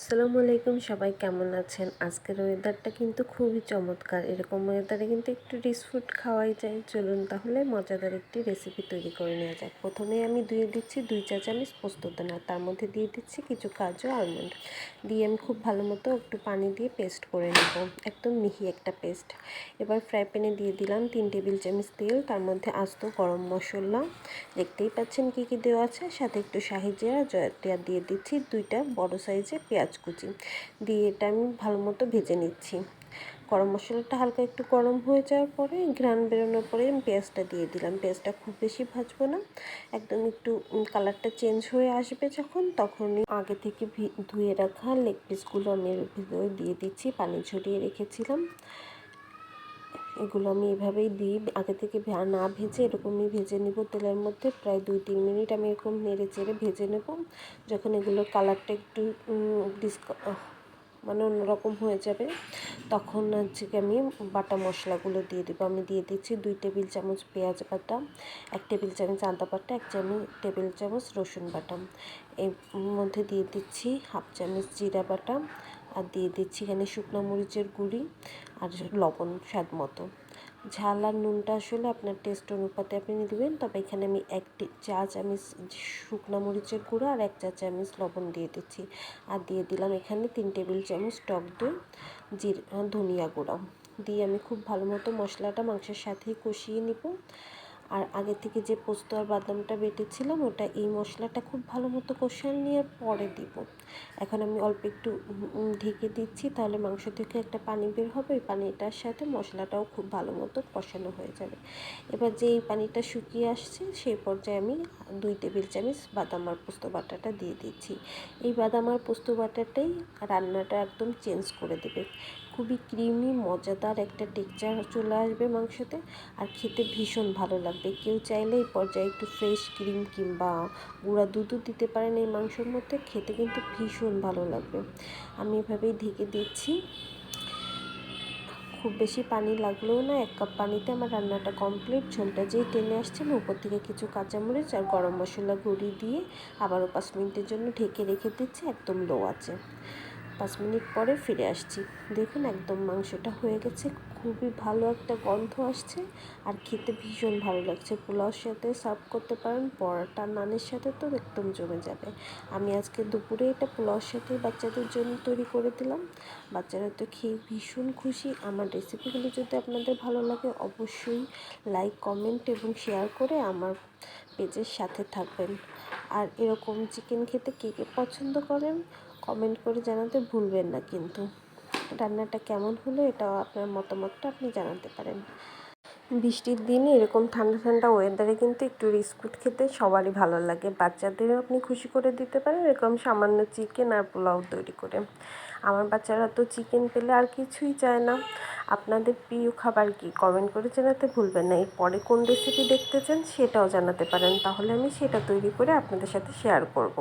আসসালামু আলাইকুম, সবাই কেমন আছেন? আজকের ওয়েদারটা কিন্তু খুবই চমৎকার। এরকম ওয়েদারে কিন্তু একটু ডিস ফুড খাওয়াই যায়। চলুন তাহলে মজাদার একটি রেসিপি তৈরি করে নেওয়া যাক। প্রথমে আমি দিয়ে দিচ্ছি দুই চা চামচ পোস্ত দানা। তার মধ্যে দিয়ে দিচ্ছি কিছু কাজু আলমন্ড দিয়ে আমি খুব ভালো মতো একটু পানি দিয়ে পেস্ট করে নেব। একদম মিহি একটা পেস্ট এবার ফ্রাই প্যানে দিয়ে দিলাম তিন টেবিল চামচ তেল, তার মধ্যে আস্ত গরম মশলা। দেখতেই পাচ্ছেন কী কী দেওয়া আছে। সাথে একটু শাহি জিরা দিয়ে দিচ্ছি দুইটা বড় সাইজে পেঁয়াজ কুচি দিয়ে এটা আমি ভালো মতো ভেজে নিচ্ছি। গরম মশলাটা হালকা একটু গরম হয়ে যাওয়ার পরে ঘ্রান বেরোনোর পরে আমি পেঁয়াজটা দিয়ে দিলাম। পেঁয়াজটা খুব বেশি ভাজবো না। একদম একটু কালারটা চেঞ্জ হয়ে আসবে যখন তখনই আগে থেকে ধুয়ে রাখা লেগ পিসগুলো আমি ভিতরে দিয়ে দিচ্ছি। পানি ঝরিয়ে রেখেছিলাম। এগুলো আমি এভাবেই দিই। আগে থেকে না ভেজে এরকমই ভেজে নেব। তেলের মধ্যে প্রায় দুই তিন মিনিট আমি এরকম নেড়ে চেড়ে ভেজে নেব। যখন এগুলো কালারটা একটু ডিসকা মানে অন্যরকম হয়ে যাবে, তখন হচ্ছে কি আমি বাটা মশলাগুলো দিয়ে দেবো। আমি দিয়ে দিচ্ছি দুই টেবিল চামচ পেঁয়াজ বাটা, এক টেবিল চামচ আদা বাটা, এক চামচ, টেবিল চামচ রসুন বাটা। এর মধ্যে দিয়ে দিচ্ছি হাফ চামচ জিরা বাটা, আর দিয়ে দিচ্ছি এখানে শুকনো মরিচের গুঁড়ি আর লবণ স্বাদ মতো। ঝাল আর নুনটা আসলে আপনার টেস্ট অনুপাতে আপনি দেবেন তবে এখানে আমি এক চা চামচ শুকনা মরিচের গুঁড়ো আর এক চা চামচ লবণ দিয়ে দিচ্ছি। আর দিয়ে দিলাম এখানে তিন টেবিল চামচ টক দই, জির ধনিয়া গুঁড়ো। দিয়ে আমি খুব ভালো মতো মশলাটা মাংসের সাথেই কষিয়ে নিব। আর আগে থেকে যে পোস্ত আর বাদামটা বেটেছিলাম, ওটা এই মশলাটা খুব ভালো মতো কষান নেওয়ার পরে দিব। এখন আমি অল্প একটু ঢেকে দিচ্ছি, তাহলে মাংস থেকে একটা পানি বের হবে পানিটার সাথে মশলাটাও খুব ভালো মতো কষানো হয়ে যাবে। এবার যে এই পানিটা শুকিয়ে আসছে, সেই পর্যায়ে আমি দুই টেবিল চামচ বাদাম আর পোস্ত বাটাটা দিয়ে দিচ্ছি। এই বাদাম আর পোস্ত বাটাটাই রান্নাটা একদম চেঞ্জ করে দেবে। খুবই ক্রিমি, মজাদার একটা টেক্সচার চলে আসবে মাংসতে আর খেতে ভীষণ ভালো লাগবে। কেউ চাইলে এই পর্যায়ে একটু ফ্রেশ ক্রিম কিংবা গুঁড়া দুধও দিতে পারেন এই মাংসের মধ্যে, খেতে কিন্তু ভীষণ ভালো লাগবে। আমি এভাবেই ঢেকে দিচ্ছি। খুব বেশি পানি লাগলেও না, এক কাপ পানিতে আমার রান্নাটা কমপ্লিট ঝোলটা যেই টেনে আসছে, আমি উপর থেকে কিছু কাঁচামরিচ আর গরম মশলা গুঁড়ি দিয়ে আবারও পাঁচ মিনিটের জন্য ঢেকে রেখে দিচ্ছি, একদম লো আছে পাঁচ মিনিট পরে ফিরে আসছি। দেখুন একদম মাংসটা হয়ে গেছে, খুবই ভালো একটা গন্ধ আসছে আর খেতে ভীষণ ভালো লাগছে। পোলাওর সাথে সার্ভ করতে পারেন, পরোটা, নানের সাথে তো একদম জমে যাবে। আমি আজকে দুপুরে এটা পোলাওর সাথে বাচ্চাদের জন্য তৈরি করে দিলাম। বাচ্চারা তো খেয়ে ভীষণ খুশি। আমার রেসিপিগুলো যদি আপনাদের ভালো লাগে অবশ্যই লাইক, কমেন্ট এবং শেয়ার করে আমার পেজের সাথে থাকবেন। আর এরকম চিকেন খেতে কে কে পছন্দ করেন কমেন্ট করে জানাতে ভুলবেন না কিন্তু। রান্নাটা কেমন হলো এটাও আপনার মতামতটা আপনি জানাতে পারেন। বৃষ্টির দিনে এরকম ঠান্ডা ঠান্ডা ওয়েদারে কিন্তু একটু বিস্কুট খেতে সবারই ভালো লাগে। বাচ্চাদেরও আপনি খুশি করে দিতে পারেন এরকম সামান্য চিকেন আর পোলাও তৈরি করে। আমার বাচ্চারা তো চিকেন পেলে আর কিছুই চায় না। আপনাদের প্রিয় খাবার কি কমেন্ট করে জানাতে ভুলবেন না। এরপরে কোন রেসিপি দেখতে চান সেটাও জানাতে পারেন। তাহলে আমি সেটা তৈরি করে আপনাদের সাথে শেয়ার করব।